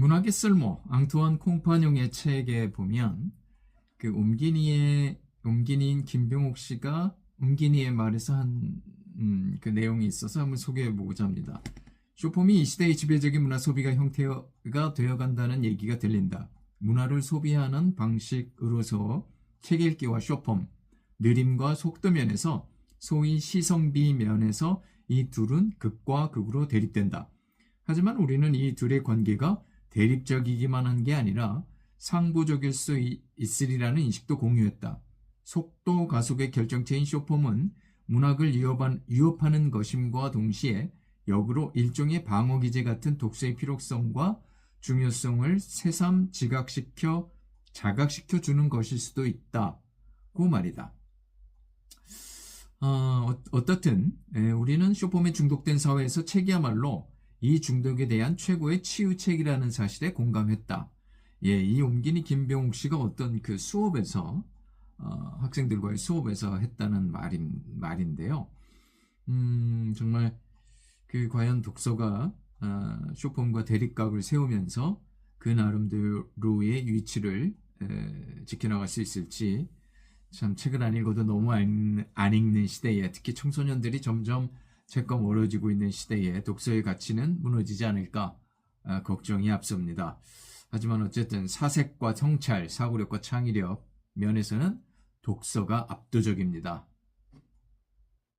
문학의 쓸모 앙투안 콩파뇽의 책에 보면 그 옴기니의 옴기니인 김병옥 씨가 옴기니의 말에서 한그 내용이 있어서 한번 소개해 보고자 합니다. 쇼폼이 이 시대의 지배적인 문화 소비가 형태가 되어간다는 얘기가 들린다. 문화를 소비하는 방식으로서 책 읽기와 쇼폼, 느림과 속도 면에서 소위 시성비 면에서 이 둘은 극과 극으로 대립된다. 하지만 우리는 이 둘의 관계가 대립적이기만 한 게 아니라 상부적일 수 이- 있으리라는 인식도 공유했다. 속도 가속의 결정체인 쇼폼은 문학을 위협하는 것임과 동시에 역으로 일종의 방어 기제 같은 독서의 필요성과 중요성을 새삼 지각시켜 자각시켜 주는 것일 수도 있다고 말이다. 어, 어떻든 에, 우리는 쇼폼에 중독된 사회에서 책이야말로 이 중독에 대한 최고의 치유책이라는 사실에 공감했다. 예, 이 옮기니 김병욱 씨가 어떤 그 수업에서 어, 학생들과의 수업에서 했다는 말인, 말인데요. 음, 정말 그 과연 독서가 어, 쇼폼과 대립각을 세우면서 그 나름대로의 위치를 에, 지켜나갈 수 있을지 참 책을 안 읽어도 너무 안, 안 읽는 시대에 특히 청소년들이 점점 책과 멀어지고 있는 시대에 독서의 가치는 무너지지 않을까 아, 걱정이 앞섭니다. 하지만 어쨌든 사색과 성찰, 사고력과 창의력 면에서는 독서가 압도적입니다.